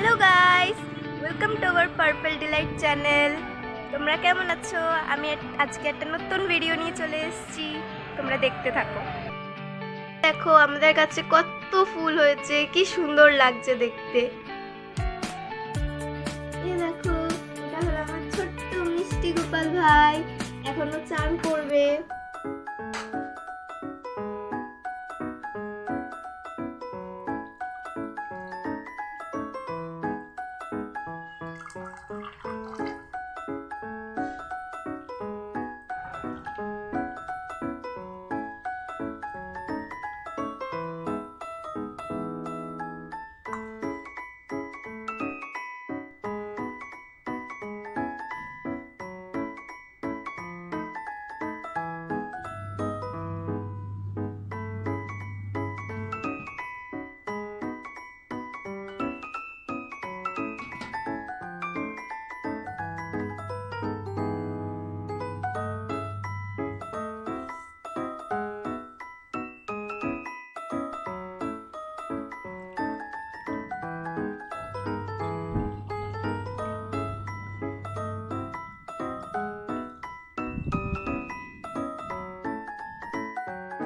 Hello guys welcome to our purple delight channel তোমরা কেমন আছো? আমি আজকে একটা নতুন ভিডিও নিয়ে চলে এসেছি। তোমরা দেখতে থাকো। দেখো, আমাদের কাছে কত ফুল হয়েছে। কি সুন্দর লাগছে দেখতে। আমার ছোট্ট মিষ্টি গোপাল ভাই। এখনও চান করবে।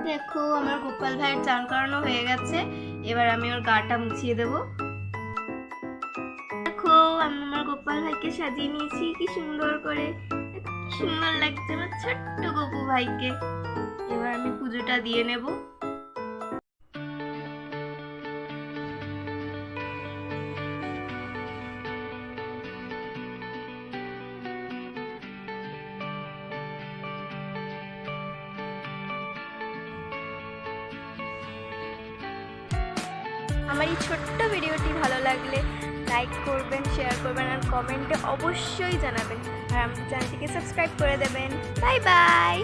দেখো, আমার গোপাল ভাইয়ের চান করানো হয়ে গেছে। এবার আমি ওর গাটা মুছিয়ে দেবো। দেখো, আমি আমার গোপাল ভাইকে সাজিয়ে নিয়েছি, কি সুন্দর করে। সুন্দর লাগছে আমার ছোট্ট গোপু ভাইকে। এবার আমি পুজোটা দিয়ে নেব। আমার এই ছোট্ট ভিডিওটি ভালো লাগলে লাইক করবেন শেয়ার করবেন আর কমেন্টে অবশ্যই জানাবেন। আর আমার চ্যানেলটিকে সাবস্ক্রাইব করে দেবেন। Bye bye